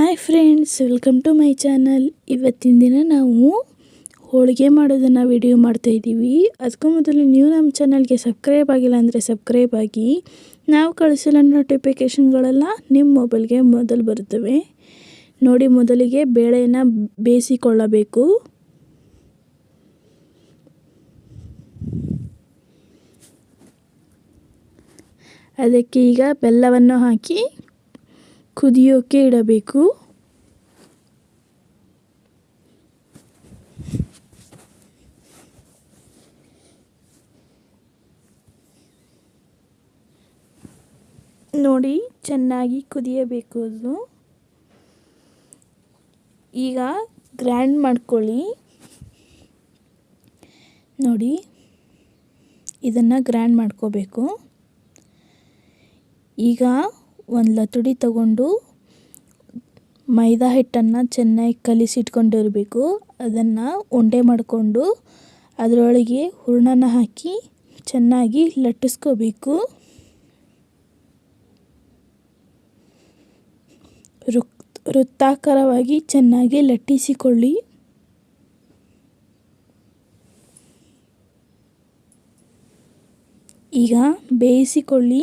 Hi friends, welcome to my channel. ಇವತ್ತಿನ ದಿನ ನಾವು ಹೋಳಿಗೆ ಮಾಡೋದನ್ನು ವಿಡಿಯೋ ಮಾಡ್ತಾಯಿದ್ದೀವಿ ಅದಕ್ಕೂ ಮೊದಲು ನೀವು ನಮ್ಮ ಚಾನಲ್ಗೆ ಸಬ್ಸ್ಕ್ರೈಬ್ ಆಗಿಲ್ಲ ಅಂದರೆ ಸಬ್ಸ್ಕ್ರೈಬ್ ಆಗಿ. ನಾವು ಕಳಿಸಲ್ಲ ನೋಟಿಫಿಕೇಷನ್ಗಳೆಲ್ಲ ನಿಮ್ಮ ಮೊಬೈಲ್ಗೆ ಮೊದಲು ಬರುತ್ತವೆ. ನೋಡಿ, ಮೊದಲಿಗೆ ಬೇಳೆನ ಬೇಯಿಸಿಕೊಳ್ಳಬೇಕು. ಅದಕ್ಕೆ ಈಗ ಬೆಲ್ಲವನ್ನು ಹಾಕಿ ಕುದಿಯೋಕೆ ಇಡಬೇಕು ನೋಡಿ ಚೆನ್ನಾಗಿ ಕುದಿಯಬೇಕು ಅದು. ಈಗ ಗ್ರ್ಯಾಂಡ್ ಮಾಡ್ಕೊಳ್ಳಿ. ನೋಡಿ ಇದನ್ನು ಗ್ರ್ಯಾಂಡ್ ಮಾಡ್ಕೋಬೇಕು. ಈಗ ಒಂದು ಲತುಡಿ ತಗೊಂಡು ಮೈದಾ ಹಿಟ್ಟನ್ನು ಚೆನ್ನಾಗಿ ಕಲಿಸಿಟ್ಕೊಂಡಿರಬೇಕು. ಅದನ್ನು ಉಂಡೆ ಮಾಡಿಕೊಂಡು ಅದರೊಳಗೆ ಹೂರಣನ ಹಾಕಿ ಚೆನ್ನಾಗಿ ಲಟ್ಟಿಸ್ಕೋಬೇಕು. ರುಕ್ ವೃತ್ತಾಕಾರವಾಗಿ ಚೆನ್ನಾಗಿ ಲಟ್ಟಿಸಿಕೊಳ್ಳಿ. ಈಗ ಬೇಯಿಸಿಕೊಳ್ಳಿ.